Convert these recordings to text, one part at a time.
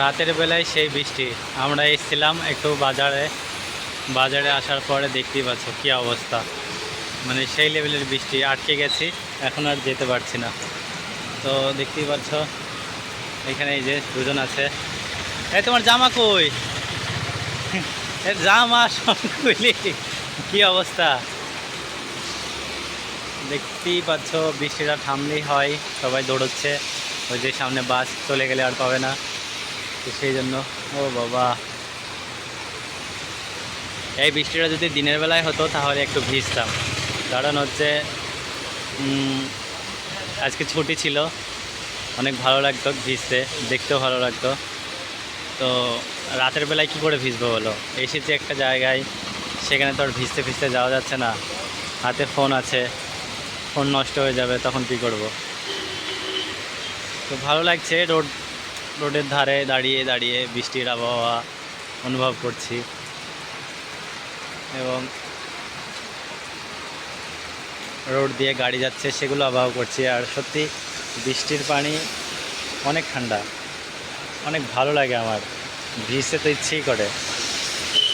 রাতের বেলায় সেই বৃষ্টি। আমরা এসেছিলাম একটু বাজারে। বাজারে আসার পরে দেখতেই পাচ্ছ কী অবস্থা। মানে সেই লেভেলের বৃষ্টি, আটকে গেছি, এখন আর যেতে পারছি না। তো দেখতেই পাচ্ছ, এখানে এই যে দুজন আছে। এই তোমার জামা কই? এ জামা সব খুলি কী অবস্থা? দেখতেই পাচ্ছ, বৃষ্টিটা থামলেই হয়, সবাই দৌড়চ্ছে। ওই যে সামনে বাস চলে গেলে আর পাবে না। তো সেই জন্য, ও বাবা। এই বৃষ্টিটা যদি দিনের বেলায় হতো, তাহলে একটু ভিজতাম। কারণ হচ্ছে আজকে ছুটি ছিল। অনেক ভালো লাগতো ভিজতে, দেখতেও ভালো লাগতো। তো রাতের বেলায় কি করে ভিজবো বলো? এসেছি একটা জায়গায়, সেখানে তো আর ভিজতে ভিজতে যাওয়া যাচ্ছে না। হাতে ফোন আছে, ফোন নষ্ট হয়ে যাবে, তখন কি করব? তো ভালো লাগছে রোড রোডের ধারে দাঁড়িয়ে দাঁড়িয়ে বৃষ্টির আবহাওয়া অনুভব করছি। এবং রোড দিয়ে গাড়ি যাচ্ছে সেগুলো আবহাওয়া করছি। আর সত্যি বৃষ্টির পানি অনেক ঠান্ডা, অনেক ভালো লাগে আমার। ভিজতে তো ইচ্ছেই করে।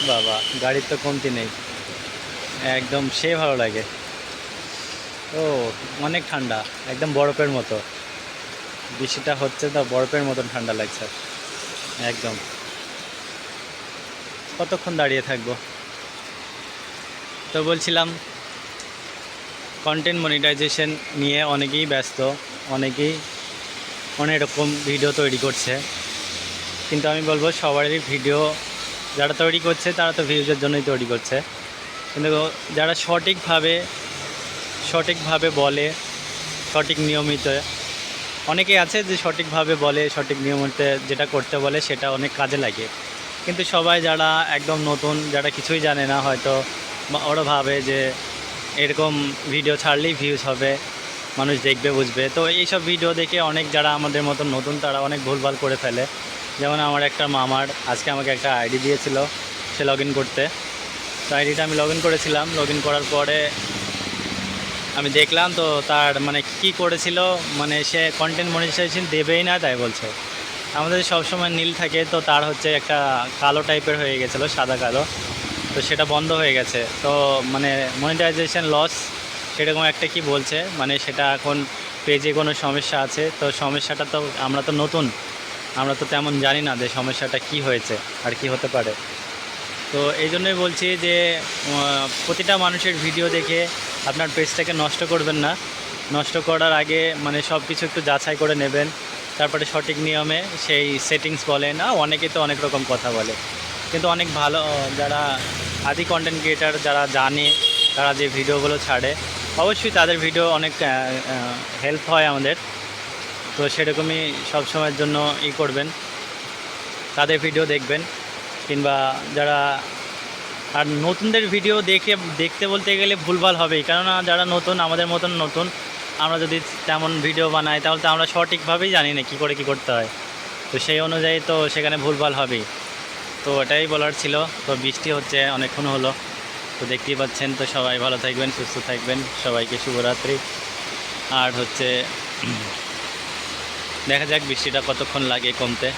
বাবা, গাড়ির তো কমতি নেই। একদম সে ভালো লাগে। ও, অনেক ঠান্ডা, একদম বরফের মতো। বৃষ্টিটা হচ্ছে তো বরফের মতন ঠান্ডা লাগছে। একদম। কতক্ষণ দাঁড়িয়ে থাকব? তো বলছিলাম কন্টেন্ট মনিটাইজেশন নিয়ে অনেকেই ব্যস্ত, অনেকেই অনেক রকম ভিডিও তৈরি করছে। কিন্তু আমি বলব, সবারই ভিডিও যারা তৈরি করছে, তারা তো ভিউজের জন্যই তৈরি করছে। কিন্তু যারা সঠিকভাবে সঠিকভাবে বলে, সঠিক নিয়মিত অনেকেই আছে যে সঠিকভাবে বলে, সঠিক নিয়মিত যেটা করতে বলে সেটা অনেক কাজে লাগে। কিন্তু সবাই যারা একদম নতুন, যারা কিছুই জানে না হয়তো ওরা ভাবে যে এরকম ভিডিও ছাড়লেই ভিউজ হবে, মানুষ দেখবে, বুঝবে। তো এইসব ভিডিও দেখে অনেক যারা আমাদের মতন নতুন, তারা অনেক ভুলভাল করে ফেলে। যেমন আমার একটা মামার, আজকে আমাকে একটা আইডি দিয়েছিল সে লগ করতে। তো আইডিটা আমি লগ করেছিলাম। লগ করার পরে আমি দেখলাম তো তার মানে কি করেছিল মানে সে কন্টেন্ট মনিটাইজেশন দেবেই না তাই বলছে। আমাদের সবসময় নীল থাকে তো তার হচ্ছে একটা কালো টাইপের হয়ে গেছিল, সাদা কালো। তো সেটা বন্ধ হয়ে গেছে। তো মানে মনিটাইজেশন লস সেরকম একটা কি বলছে? মানে সেটা এখন পেজে কোনো সমস্যা আছে? তো সমস্যাটা তো আমরা তো নতুন। আমরা তো তেমন জানি না যে সমস্যাটা কি হয়েছে আর কি হতে পারে। তো এই জন্যই বলছি যে প্রতিটা মানুষের ভিডিও দেখে আপনার পেজটাকে নষ্ট করবেন না। নষ্ট করার আগে মানে সব কিছু একটু যাচাই করে নেবেন। তারপরে সঠিক নিয়মে সেই সেটিংস বলেন আর অনেকে তো অনেক রকম কথা বলে। কিন্তু অনেক ভালো যারা আদি কন্টেন্ট ক্রিয়েটার যারা জানে, তারা যে ভিডিওগুলো ছাড়ে, অবশ্যই তাদের ভিডিও অনেক হেল্প হয় আমাদের। তো সেরকমই সব সময়ের জন্য ই করবেন। তাদের ভিডিও দেখবেন। কিংবা যারা আর নতুনদের ভিডিও দেখে, দেখতে বলতে গেলে ভুলভাল হবেই। কেননা যারা নতুন, আমাদের মতন নতুন, আমরা যদি তেমন ভিডিও বানাই, তাহলে তো আমরা সঠিকভাবেই জানি না কী করে কী করতে হয়। তো সেই অনুযায়ী তো সেখানে ভুলভাল হবেই। তো এটাই বলার ছিল। তো বৃষ্টি হচ্ছে, অনেকক্ষণ হলো। তো দেখতেই পাচ্ছেন, তো সবাই ভালো থাকবেন, সুস্থ থাকবেন। সবাইকে শুভরাত্রি। আর হচ্ছে, দেখা যাক বৃষ্টিটা কতক্ষণ লাগে কমতে।